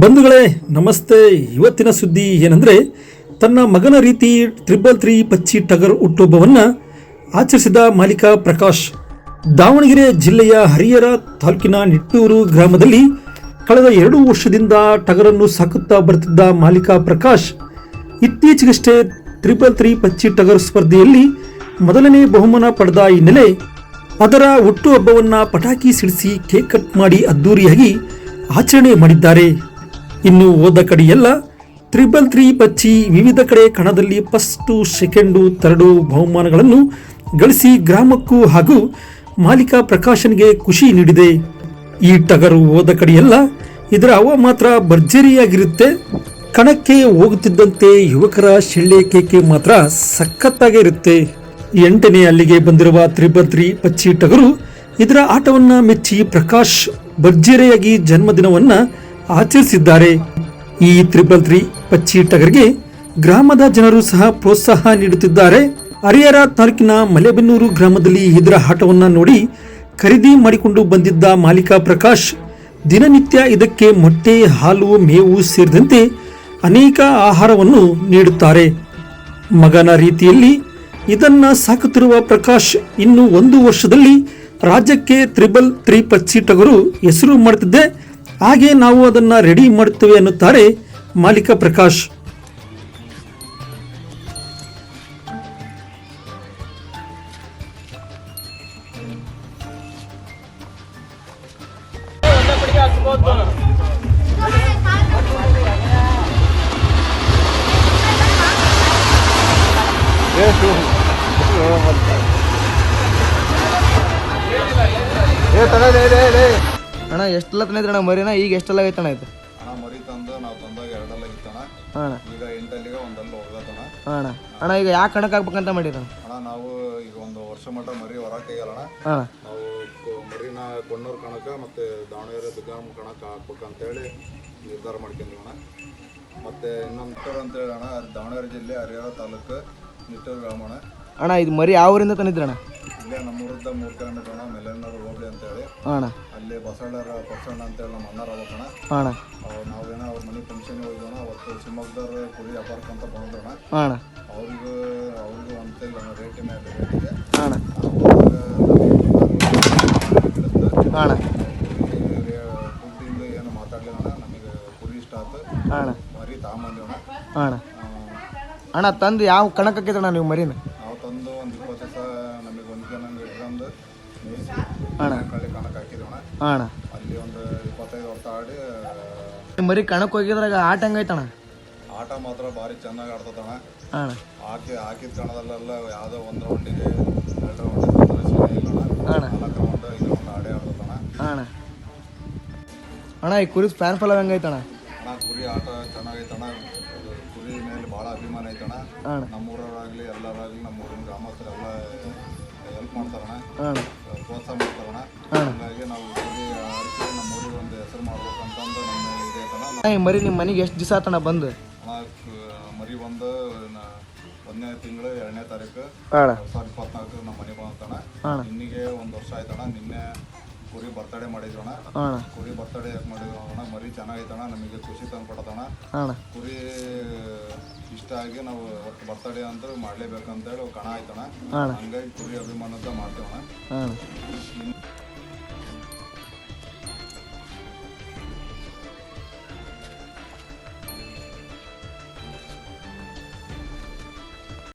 ಬಂಧುಗಳೇ, ನಮಸ್ತೆ. ಇವತ್ತಿನ ಸುದ್ದಿ ಏನಂದ್ರೆ, ತನ್ನ ಮಗನ ರೀತಿ ತ್ರಿಬಲ್ ತ್ರೀ ಪಚ್ಚಿ ಟಗರ್ ಹುಟ್ಟುಹಬ್ಬವನ್ನ ಆಚರಿಸಿದ ಮಾಲೀಕ ಪ್ರಕಾಶ್. ದಾವಣಗೆರೆ ಜಿಲ್ಲೆಯ ಹರಿಹರ ತಾಲೂಕಿನ ನಿಟ್ಟೂರು ಗ್ರಾಮದಲ್ಲಿ ಕಳೆದ ಎರಡು ವರ್ಷದಿಂದ ಟಗರನ್ನು ಸಾಕುತ್ತಾ ಬರುತ್ತಿದ್ದ ಮಾಲೀಕ ಪ್ರಕಾಶ್ ಇತ್ತೀಚೆಗಷ್ಟೇ ತ್ರಿಬಲ್ ತ್ರೀ ಪಚ್ಚಿ ಟಗರ್ ಸ್ಪರ್ಧೆಯಲ್ಲಿ ಮೊದಲನೇ ಬಹುಮಾನ ಪಡೆದ ಹಿನ್ನೆಲೆ ಅದರ ಹುಟ್ಟುಹಬ್ಬವನ್ನು ಪಟಾಕಿ ಸಿಡಿಸಿ ಕೇಕ್ ಕಟ್ ಮಾಡಿ ಅದ್ದೂರಿಯಾಗಿ ಆಚರಣೆ ಮಾಡಿದ್ದಾರೆ. ಇನ್ನು ಹೋದ ಕಡೆಯೆಲ್ಲ ತ್ರಿಬಲ್ ತ್ರೀ ಪಚ್ಚಿ ವಿವಿಧ ಕಡೆ ಕಣದಲ್ಲಿ ಫಸ್ಟು, ಸೆಕೆಂಡು ಥರ್ಡು ಬಹುಮಾನಗಳನ್ನು ಗಳಿಸಿ ಗ್ರಾಮಕ್ಕೂ ಹಾಗೂ ಮಾಲೀಕ ಪ್ರಕಾಶನ್ಗೆ ಖುಷಿ ನೀಡಿದೆ. ಈ ಟಗರು ಹೋದ ಕಡೆಯೆಲ್ಲ ಇದರ ಹವ ಮಾತ್ರ ಭರ್ಜರಿಯಾಗಿರುತ್ತೆ. ಕಣಕ್ಕೆ ಹೋಗುತ್ತಿದ್ದಂತೆ ಯುವಕರ ಶಿಳ್ಳೆ ಕೇಕೆ ಮಾತ್ರ ಸಖತ್ತಾಗೇ ಇರುತ್ತೆ. ಎಂಟನೇ ಅಲ್ಲಿಗೆ ಬಂದಿರುವ ತ್ರಿಬಲ್ ತ್ರೀ ಪಚ್ಚಿ ಟಗರು ಇದರ ಆಟವನ್ನು ಮೆಚ್ಚಿ ಪ್ರಕಾಶ್ ಭರ್ಜರಿಯಾಗಿ ಜನ್ಮದಿನವನ್ನ ಆಚರಿಸಿದ್ದಾರೆ. ಈ ತ್ರಿಬಲ್ ತ್ರೀ ಪಚ್ಚಿ ಟಗರ್ಗೆ ಗ್ರಾಮದ ಜನರು ಸಹ ಪ್ರೋತ್ಸಾಹ ನೀಡುತ್ತಿದ್ದಾರೆ. ಹರಿಹರ ತಾಲೂಕಿನ ಮಲೆಬೆನ್ನೂರು ಗ್ರಾಮದಲ್ಲಿ ಇದರ ಆಟವನ್ನ ನೋಡಿ ಖರೀದಿ ಮಾಡಿಕೊಂಡು ಬಂದಿದ್ದ ಮಾಲೀಕ ಪ್ರಕಾಶ್, ದಿನನಿತ್ಯ ಇದಕ್ಕೆ ಮೊಟ್ಟೆ, ಹಾಲು, ಮೇವು ಸೇರಿದಂತೆ ಅನೇಕ ಆಹಾರವನ್ನು ನೀಡುತ್ತಾರೆ. ಮಗನ ರೀತಿಯಲ್ಲಿ ಇದನ್ನ ಸಾಕುತ್ತಿರುವ ಪ್ರಕಾಶ್ ಇನ್ನು ಒಂದು ವರ್ಷದಲ್ಲಿ ರಾಜ್ಯಕ್ಕೆ ತ್ರಿಬಲ್ ತ್ರೀ ಪಚ್ಚಿ ಟಗರು ಹೆಸರು ಮಾಡುತ್ತಿದ್ದೆ ಹಾಗೆ ನಾವು ಅದನ್ನು ರೆಡಿ ಮಾಡುತ್ತೇವೆ ಅನ್ನುತ್ತಾರೆ ಮಾಲೀಕ ಪ್ರಕಾಶ್ ಅಣ್ಣ ಎಷ್ಟೆಲ್ಲ ತಂದಿದ್ರಿ ಅಣ್ಣ? ಮರಿನ ಈಗ ಎಷ್ಟೆಲ್ಲ ಐತೆ ಅಣ್ಣ ಇದು? ಹಣ ಮರಿ ತಂದ ನಾವು ತಂದಾಗ ಎರಡಲ್ಲ ಇತ್ತಣ ಅಣ್ಣ. ಈಗ ಎಂಟಲ್ಲಿಗೆ ಒಂದಲ್ಲ ಹೋಗತ್ತಣ ಅಣ್ಣ. ಅಣ್ಣ. ಈಗ ಯಾಕೆ ಕಣಕ್ಕೆ ಹಾಕ್ಬೇಕಂತ ಮಾಡಿರ ಅಣ್ಣ? ನಾವು ಈಗ ಒಂದು ವರ್ಷ ಮಟ್ಟ ಮರಿ ಹೊರಗೆ ತೆಗಿಯಲ್ಲಣ ನಾವು ಕೊ- ಮರಿನ ಕೊಣ್ಣೂರು ಕಣಕ ಮತ್ತೆ ದಾವಣಗೆರೆ ದುಗ್ಗಾಮ್ ಕಣಕ ಹಾಕ್ಬೇಕಂತೇಳಿ ನಿರ್ಧಾರ ಮಾಡ್ಕೊಂಡಿವಣ ಮತ್ತೆ ಇನ್ನೊಂದು ಅಂತೇಳಿ ಅಣ್ಣ ದಾವಣಗೆರೆ ಜಿಲ್ಲೆ ಹರಿಹರ ತಾಲೂಕು ನಿಟ್ಟೂರು ಗ್ರಾಮ ಅಣ್ಣ ಅಣ್ಣ ಇದು ಮರಿ ಯಾವ ಊರಿಂದ ತಂದಿದ್ರಿ ಅಣ್ಣ? ಇಲ್ಲೇ ನಮ್ಮ ಊರದ ಕಿಲೋಮೀಟರ್ ಅಣ್ಣ ಹೋಗ್ಲಿ ಅಂತೇಳಿ. ಅಣ್ಣ ಅಲ್ಲಿ ಬಸವಣ್ಣರ ಬಸವಣ್ಣ ಅಂತೇಳಿ ನಮ್ಮ ಅಣ್ಣರ ಅಣ್ಣ ಹಾಂ ಅಣ್ಣ ಅವ್ರು ನಾವೇನೋ ಅವ್ರ ಮನೆ ಫಂಕ್ಷನ್ ಹೋಗಿದ್ದೋಣ ಅವತ್ತು ಶಿವಮೊಗ್ಗದವ್ರ ಕುರಿ ವ್ಯಾಪಾರಕ್ಕೆ ಅಂತ ಬಂದ್ರಣ. ಅಣ್ಣ ಅವ್ರಿಗೂ ಅವ್ರಿಗೂ ಅಂತಿಲ್ಲ ರೇಟ್ ಮೇಲೆ ರೇಟಿಗೆ ಅಣ್ಣ ಅಣ್ಣ ಏನು ಮಾತಾಡಲಿಲ್ಲ ನಮಗೆ ಕುರಿ ಇಷ್ಟ ಆಯ್ತು ಅಣ್ಣ ಮರಿ ತಗೊಂಬಂದಿವಣ ಹಾಂ ಅಣ್ಣ ಅಣ್ಣ ತಂದು ಯಾವ ಕಣಕ್ಕೆ ಹಾಕಿದ್ರಣ್ಣ ನೀವು ಮರಿನ? ಕಳ್ಳಿ ಕಣಕ್ಕೆ ಹಾಕಿದ್ವಣ ಹಾಂ ಅಣ್ಣ ಅಲ್ಲಿ ಒಂದು ಇಪ್ಪತ್ತೈದು ವರ್ಷ ಆಡಿ ಮರಿ ಕಣಕ್ಕೆ ಹೋಗಿದ್ರಾಗ ಆಟ ಹೆಂಗೈತಣ್ಣ ಆಟ ಮಾತ್ರ ಭಾರಿ ಚೆನ್ನಾಗಿ ಆಡ್ತದಣ ಅಣ್ಣ ಹಾಕಿ ಹಾಕಿದ ಕಣದಲ್ಲೆಲ್ಲ ಯಾವುದೋ ಒಂದು ರೌಂಡಿಗೆ ಎರಡು ರೌಂಡಿಗೆ ಇಲ್ಲಣ ಅಣ್ಣ. ನಾಲ್ಕು ರೌಂಡ್ ಐದು ರೌಂಡ್ ಆಡೇ ಆಡ್ತದಣ ಅಣ್ಣ ಅಣ್ಣ ಈ ಕುರಿ ಫ್ಯಾನ್ ಫಾಲೋ ಹೆಂಗೈತಣ ಅಣ್ಣ ಕುರಿ ಆಟ ಚೆನ್ನಾಗೈತಣ್ಣ ಅದು ಕುರಿ ಮೇಲೆ ಭಾಳ ಅಭಿಮಾನ ಐತಣ್ಣ ನಮ್ಮೂರವ್ರಾಗ್ಲಿ ಎಲ್ಲರಾಗಲಿ ನಮ್ಮ ಊರಿನ ಗ್ರಾಮಸ್ಥರೆಲ್ಲ ಹೆಲ್ಪ್ ಹಾಂ. ಪ್ರೋತ್ಸಾಹ ಹಾಗಾಗಿ ನಾವು ನಮ್ಮ ಊರಿಗೆ ಒಂದು ಹೆಸರು ಮಾಡ್ಬೇಕಂತಂದು ನಮ್ಮ ಇದೆ ಈ ಮರಿ ನಿಮ್ಮ ಮನೆಗೆ ಎಷ್ಟು ದಿವಸ ಆತಣ ಬಂದು? ಮರಿ ಬಂದು ನ- ಒಂದನೇ ತಿಂಗಳು ಎರಡನೇ ತಾರೀಕು ಹಾಂ ಎರಡು ಸಾವಿರದ ಇಪ್ಪತ್ನಾಲ್ಕು ನಮ್ಮ ಮನೆ ಬಂತಣ್ಣ. ಹಾಂ ಒಂದು ವರ್ಷ ಆಯ್ತಣ್ಣ ನಿನ್ನೆ ಕುರಿ ಬರ್ತಡೇ ಮಾಡಿದ್ರಣ ಅಣ್ಣ ಕುರಿ ಬರ್ತಡೇ ಯಾಕೆ ಮಾಡಿದ್ರು ಅಣ್ಣ ಮರಿ ಚೆನ್ನಾಗೈತಣ್ಣ ನಮಗೆ ಖುಷಿ ತಂದು ಕೊಡತಣ್ಣ ಅಣ್ಣ ಕುರಿ ಇಷ್ಟ ಆಗಿ ನಾವು ಒಟ್ಟು ಬರ್ತಡೇ ಅಂತ ಮಾಡಲೇಬೇಕಂತೇಳಿ ಕಣ ಆಯ್ತಣ್ಣ. ಹಾಂ ಹಂಗಾಗಿ ಕುರಿ ಅಭಿಮಾನದ ಮಾಡ್ತೇವಣ್ಣ. ಹಾಂ ಇನ್ನು